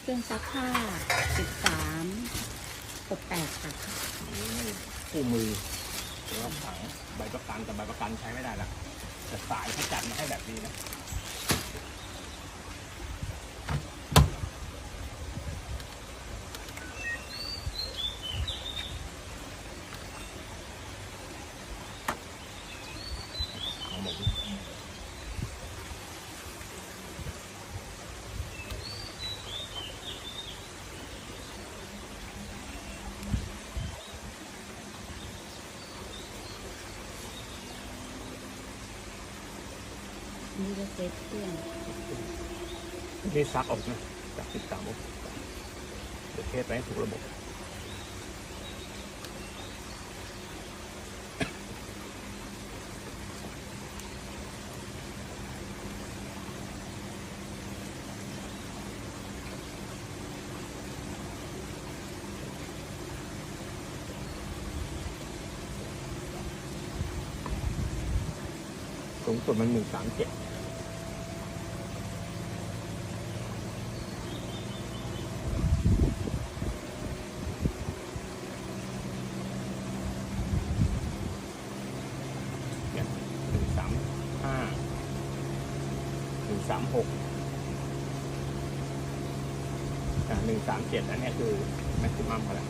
เครื่องซักผ้าสิบสามหกแปดค่ะคู่มือหรือว่าถังใบประกันแต่ใบประกันใช้ไม่ได้ละแต่สายเขาจัดมาให้แบบนี้นะ นี่ก็เซ็ตเครื่องนี่ซักออกนะจากติดตามอกเดี๋ยวเทสไปให้ถูกระบบ สูงสุดมันหนึ่งสามเจ็ดหนึ่งสามห้าหนึ่งสามหกหนึ่งสามเจ็ดอันนี้คือแม็กซิมัมเขาแล้ว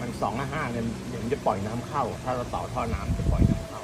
มันสองห้าเนี่ยเดี๋ยวมันจะปล่อยน้ำเข้า ถ้าเราต่อท่อน้ำจะปล่อยน้ำเข้า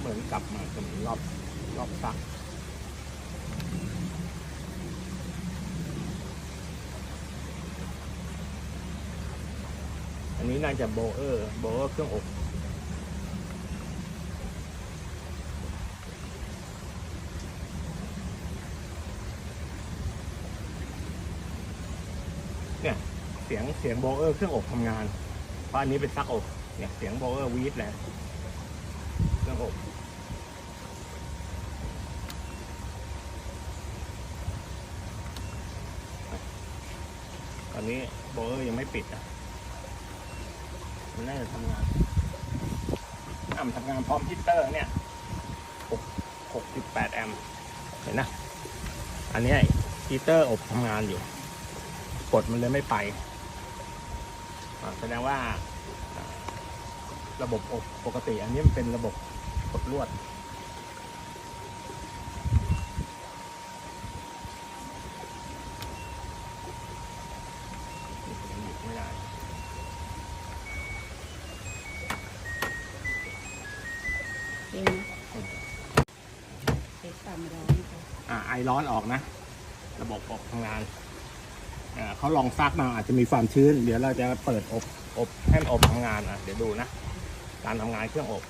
เหมือน กลับมาเสมือนรอบรอบซักอันนี้น่าจะโบเออร์โบเออร์เครื่องอบเนี่ยเสียงเสียงโบเออร์เครื่องอบทำงานเพราะอันนี้เป็นซักอบเนี่ยเสียงโบเออร์วีดแหละเครื่องอบ อนนี้โบเออร์ยังไม่ปิดอะ มันน่าจะทำงานอ่ำทำงานพร้อมฮีตเตอร์เนี่ย6 68แอมป์เห็นนะ อันนี้ฮีตเตอร์อบทำงานอยู่ กดมันเลยไม่ไปแสดงว่าระบบอบปกติ อันนี้มันเป็นระบบกดลวด ไอร้อนออกนะ ระบบอบทำงานอ่าเขาลองซักมาอาจจะมีความชื้น เดี๋ยวเราจะเปิดอบอบให้มันอบทำงานอะเดี๋ยวดูนะ การทำงานเครื่องอบ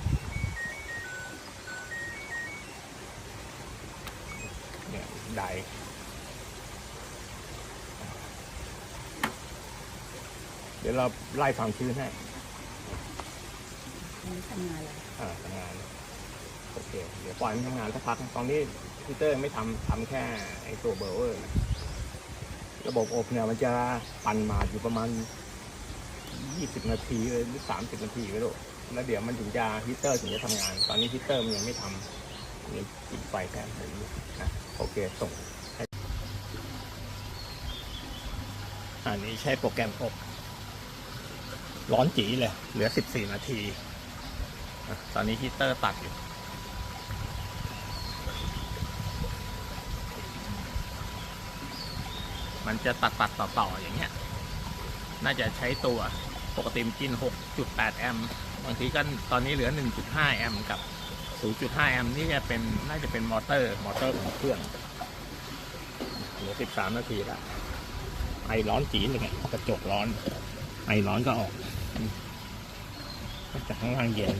เนี่ยไดเดี๋ยวเราไล่ความชื้นให้อันนี้ทำงานแล้วอ่าทำงาน โอเค เดี๋ยวปล่อยมันทำงานสักพัก ตอนนี้ พีเตอร์ไม่ทำทำแค่ไอ้ตัวเบอร์เวอร์นะระบบอบเนี่ยมันจะปั่นมาอยู่ประมาณ 20 นาทีเลยหรือ 30 นาทีไม่รู้แล้วเดี๋ยวมันถึงจะฮีเตอร์ถึงจะทำงาน ตอนนี้ฮีเตอร์มันยังไม่ทำนี่ปิดไฟแค่ไหนอยู่นะโอเคส่งอันนี้ใช้โปรแกรมอบ ร้อนจีเลย เหลือ 14 นาที ตอนนี้ฮีเตอร์ตัดอยู่ มันจะตัดตัดต่อต่ออย่างเงี้ย น่าจะใช้ตัวปกติมันกิน 6.8 แอมป์บางทีก็ตอนนี้เหลือ 1.5 แอมป์กับ 0.5 แอมป์นี่จะเป็นน่าจะเป็นมอเตอร์ มอเตอร์ของเครื่องเหลือ 13 นาทีล้วไอร้อนจีเลยไงกระจกร้อน ไอร้อนก็ออกจากข้างล่างเย็น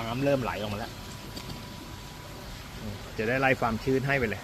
น้ำเริ่มไหลออกมาแล้ว จะได้ไล่ความชื้นให้ไปเลย